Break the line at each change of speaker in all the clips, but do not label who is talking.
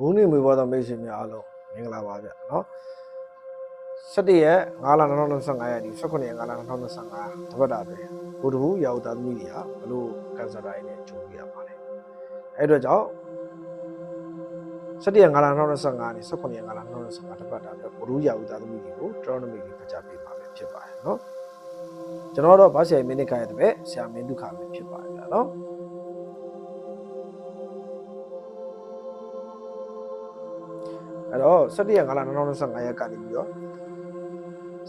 ဘုန်းနေမွေးဘောသောမိတ်ဆွေများအားလုံးမင်္ဂလာပါဗျနော်17ရက်5လ2025ရက်ဒီ18ရက်5လ2025တပတ်တာပဲဘုဒ္ဓဘူးရောက်သားသမီးတွေဟာဘလို့ကန်ဆာတိုင်းနဲ့ကြုံရပါလဲအဲ့တော့ကြောင့်17ရက်5လ2025နေ18ရက်5လ2025တပတ်တာပဲဘုဒ္ဓဘူးရောက်သားသမီးတွေကို tournament တွေဖတ်ကြားပေးပါမယ်ဖြစ်ပါတယ်နော်ကျွန်တော်တော့ဗာဆရာမင်းနိခါရဲ့တပည့်ဆရာမင်းဒုက္ခပဲဖြစ်ပါတယ်ဗျနော် အဲ့တော့17ရက်5လ2025ရက်ကနေပြီးတော့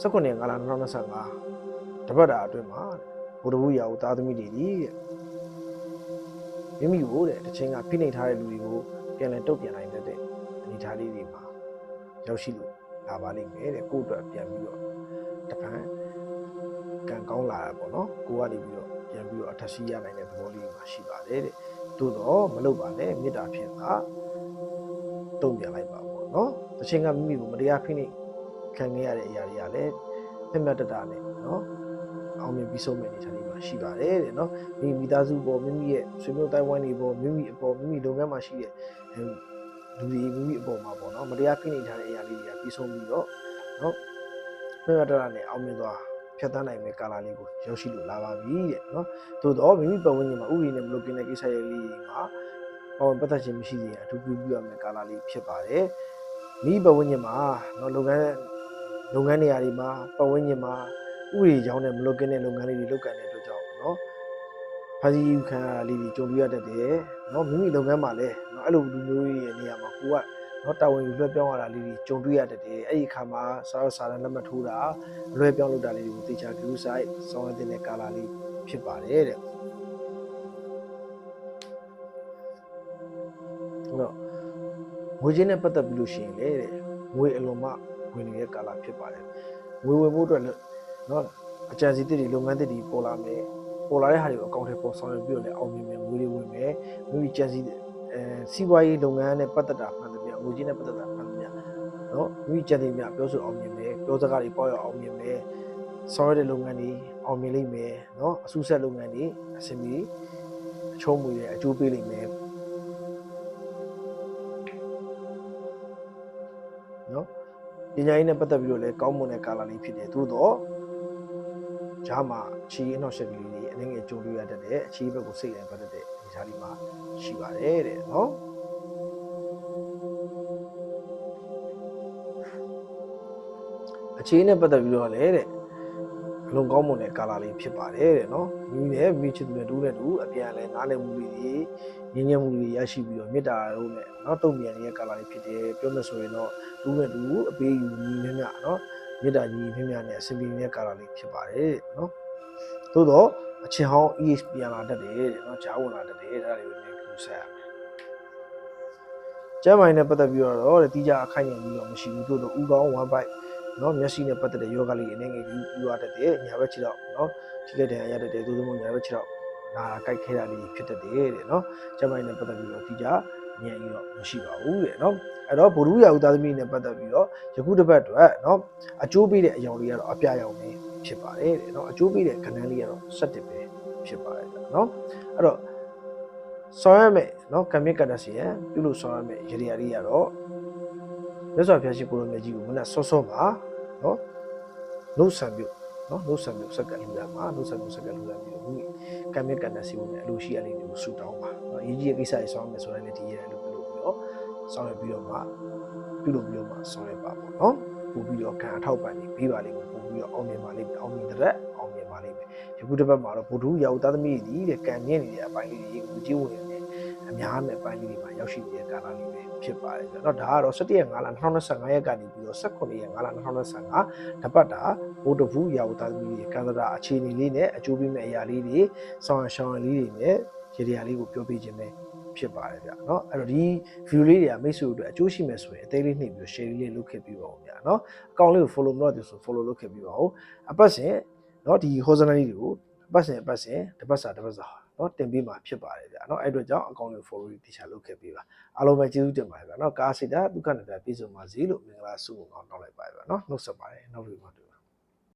19ရက်5လ2025တပတ်တာအတွင်းမှာဘုဒ္ဓဘူးရာဟုသားသမီးတွေဒီတဲ့မိမိကိုတဲ့တစ်ချိန်ကဖိနှိပ်ထားတဲ့လူတွေကိုပြန်လည်တုတ်ပြန်နိုင်တတ်တဲ့အနေအထားလေးတွေမှာရောက်ရှိလို့လာပါလိမ့်မယ်တဲ့ကိုယ့်အတွက်ပြန်ပြီးတော့တပံကံကောင်းလာတာပေါ့နော်ကိုကနေပြီးတော့ပြန်ပြီးတော့အထက်ရှိရနိုင်တဲ့သဘောလေးမှာရှိပါတယ်တဲ့သို့တော့မလုပ်ပါနဲ့မေတ္တာဖြင့်သာတုံ့ပြန်လိုက်ပါပေါ့ နော်တစ်ချိန်ကမိမိကိုမတရားဖိနှိပ်ခံခဲ့ရတဲ့အရာတွေကလည်းပြတ်ပြတ်တတနဲ့နော်အောင်မြင်ပြီးဆုံးမဲ့အနေအထားလေးမှာရှိပါတယ်တဲ့နော်မိမိမိသားစုပေါ်မိမိရဲ့ဆွေမျိုးတိုင်းဝိုင်းတွေပေါ်မိမိအပေါ်မိမိလုပ်ငန်းမှာရှိတဲ့အဲလူတွေမိမိအပေါ်မှာပေါ့နော်မတရားဖိနှိပ်ထားတဲ့အရာလေးတွေကပြီးဆုံးပြီးတော့နော်ပြတ်ပြတ်တတနဲ့အောင်မြင်သွားဖြတ်သန်းနိုင်မယ့်ကာလလေးကိုရောက်ရှိလို့လာပါပြီတဲ့နော်သို့တော့မိမိပတ်ဝန်းကျင်မှာဥပဒေနဲ့မလုပ်ကင်းတဲ့ကိစ္စရပ်လေးတွေမှာပေါ့ဝင်ပတ်သက်ခြင်းမရှိသေးရင်အထူးပြုပြုရမယ့်ကာလလေးဖြစ်ပါတယ် မိပတ်ဝန်းကျင်မှာနော်လုပ်ငန်းလုပ်ငန်းနေရာတွေမှာပတ်ဝန်းကျင်မှာဥပဒေကြောင်းနဲ့မလုပ်ကင်းတဲ့လုပ်ငန်းလေးတွေလုပ်ကင်တဲ့အတွက်ကြောင့်နော်ဖန်စီယူခံရတာလေးတွေကြုံတွေ့ရတတ်တယ်နော်မိမိလုပ်ငန်းမှာလည်းနော်အဲ့လိုလူမျိုးတွေရဲ့နေရာမှာကိုကနော်တာဝန်ယူလွှဲပြောင်းရတာလေးတွေကြုံတွေ့ရတတ်တယ်အဲ့ဒီအခါမှာစာရစာရလက်မှတ်ထိုးတာလွှဲပြောင်းလုပ်တာလေးတွေကိုတေချာ view site ဆောင်းရတဲ့ကာလာလေးဖြစ်ပါတယ်တဲ့ဟုတ်တော့ ငွေချင်းနဲ့ပတ်သက်ပြီးလို့ရှိရင်လေတဲ့ငွေအလွန်မှဝင်နေတဲ့ကာလာဖြစ်ပါတယ်ငွေဝင်ဖို့အတွက်လည်းနော်အကြံစီတစ်တွေလုပ်ငန်းတစ်တွေပေါ်လာမယ်ပေါ်လာတဲ့ဟာတွေကိုအကောင့်ထဲပေါ်ဆောင်ရွက်ပြီးတော့လည်းအောင်မြင်မယ်ငွေတွေဝင်မယ်မိမိကြံစီအဲစီးပွားရေးလုပ်ငန်းနဲ့ပတ်သက်တာမှန်တယ်ဗျငွေချင်းနဲ့ပတ်သက်တာမှန်တယ်ဗျနော်မိမိကြံစီများပြောဆိုအောင်မြင်မယ်ပြောစကားတွေပေါ့ရအောင်မြင်မယ်ဆောင်ရွက်တဲ့လုပ်ငန်းတွေအောင်မြင်လိမ့်မယ်နော်အဆူဆက်လုပ်ငန်းတွေအဆင်ပြေအချုံးမွေတဲ့အကျိုးပေးလိမ့်မယ် ပညာရေးနဲ့ပတ်သက်ပြီးတော့လည်းကောင်းမွန်တဲ့ကာလလေးဖြစ်တယ်သို့တော့ဂျားမှာချီအနောက်ရှက်ကလေးတွေအနေငယ်ကြုံတွေ့ရတတ်တဲ့အချီဘက်ကိုစိတ်တိုင်းပတ်သက်တဲ့ဒီစားလေးမှာရှိပါတယ်တဲ့နော်အခြေနဲ့ပတ်သက်ပြီးတော့လည်းတဲ့အ လွန်ကောင်းမွန်တဲ့ကာလာလေးဖြစ်ပါတယ်တဲ့နော်မိနဲ့မိချစ်သူနဲ့တူနဲ့တူအပြန်အလဲနားလည်မှုတွေငြင်းငြင်းမှုတွေရရှိပြီးတော့မေတ္တာတို့နဲ့နော်တုံ့ပြန်နေတဲ့ကာလာလေးဖြစ်တယ်ပြောမယ်ဆိုရင်တော့တူနဲ့တူအပေးယူညီမြမြနော်မေတ္တာကြီးမြမြနဲ့အစဉ်ပြေနေတဲ့ကာလာလေးဖြစ်ပါတယ်နော်သို့တော့အချင်းဟောင်း EH ပြန်လာတတ်တယ်တဲ့နော်ဂျားဝင်လာတတ်တယ်အဲ့ဒါတွေကိုလည်းကူဆက်ရမယ်ကျမ်းမိုင်နဲ့ပတ်သက်ပြီးတော့တဲ့တိကျအခိုင်အမာပြီးတော့မရှိဘူးသို့တော့ဥကောင်း1 byte နော်မျက်စိနဲ့ပတ်သက်တဲ့ယောဂလေးအနေငယ်ယူယူရတတ်တယ်ညာဘက်ခြေတော့နော်ထိလက်တန်ရတတ်တယ်သို့သောညာဘက်ခြေတော့နာကြိုက်ခဲတာလေးဖြစ်တတ်တယ်တဲ့နော်ကျမ်းမိုင်နဲ့ပတ်သက်ပြီးတော့တိကျဉာဏ်ကြီးတော့မရှိပါဘူးတဲ့နော်အဲ့တော့ဘုရုရာဥသားသမီးနဲ့ပတ်သက်ပြီးတော့ယခုတစ်ပတ်အတွက်နော်အကျိုးပေးတဲ့အယောင်လေးကတော့အပြာရောင်လေးဖြစ်ပါတယ်တဲ့နော်အကျိုးပေးတဲ့ခဏန်းလေးကတော့7ပဲဖြစ်ပါတယ်နော်အဲ့တော့ဆောင်းရမယ်နော်ကံမြင့်ကတ္တစီရန်ပြုလို့ဆောင်းရမယ်ရေရာလေးကတော့ မြတ်စွာဘုရားရှိခိုးတော်မြတ်ကြီးကိုမနက်စောစောပါနော်နှုတ်ဆံပြုနော်နှုတ်ဆံပြုစက္ကန့်လူရမှာနှုတ်ဆံပြုစက္ကန့်လူရပြီးတော့ဒီကံမြင့်ကတ္တစီကိုလည်းအလိုရှိအလေးတွေကိုဆူတောင်းပါနော်အရေးကြီးတဲ့ကိစ္စတွေဆောင်းမယ်ဆိုရင်လည်းဒီရေလို့ပြုလို့ပြီးတော့ဆောင်းရပြီးတော့မှပြုလို့ပြီးတော့မှဆောင်းရပါပေါ့နော်ပို့ပြီးတော့ကံအထောက်ပံ့နေပေးပါလိမ့်မယ်ပို့ပြီးတော့အောင်မြင်ပါလိမ့်မယ်အောင်မြင်တဲ့အောင်မြင်ပါလိမ့်မယ်ယခုတစ်ပတ်မှာတော့ဗုဒ္ဓရာဟုသားသမီးတွေဒီတဲ့ကံမြင့်နေတဲ့အပိုင်းလေးတွေကိုကြည့်ဝင်နေတယ် အများနဲ့အပိုင်းလေးတွေမှာရောက်ရှိနေတဲ့ကာလလေးပဲဖြစ်ပါတယ်။တော့ဒါကတော့17ရက်5လ2025ရက်ကနေပြီးတော့18ရက်5လ2025တပတ်တာဗိုလ်တဘူးရာဟုသားသမီးတွေကံသရာအခြေအနေလေးနဲ့အကျိုးပေးမဲ့အရာလေးတွေဆောင်းရှောင်းလေးတွေနဲ့ရေဒီယာလေးကိုပြောပြခြင်းပဲဖြစ်ပါတယ်ဗျာเนาะအဲ့တော့ဒီ view လေးတွေကမိတ်ဆွေတို့အတွက်အကျိုးရှိမယ်ဆိုရင်အသေးလေးနှိပ်ပြီး share လေးလုပ်ခဲ့ပြီးပါဦးဗျာเนาะအကောင့်လေးကို follow မလုပ်သေးဆို follow လုပ်ခဲ့ပြီးပါဦးအပတ်စဉ်เนาะဒီ host လေးတွေကိုအပတ်စဉ်အပတ်စဉ်တစ်ပတ်စာတစ်ပတ်စာ နော်တင်ပေးမှာဖြစ်ပါတယ်ဗျာနော်အဲ့အတွက်ကြောင့်အကောင့်တွေ follow တိကျလုပ်ခဲ့ပေးပါအားလုံးပဲကျေးဇူးတင်ပါတယ်ဗျာနော်ကားစိတ်ဓာတ်ဒုက္ခနဲ့ပြည့်စုံပါစေလို့မင်္ဂလာဆုမွန်ကောင်းတောင်းလိုက်ပါတယ်ဗျာနော်နှုတ်ဆက်ပါတယ်နောက်ပြီးမှတွေ့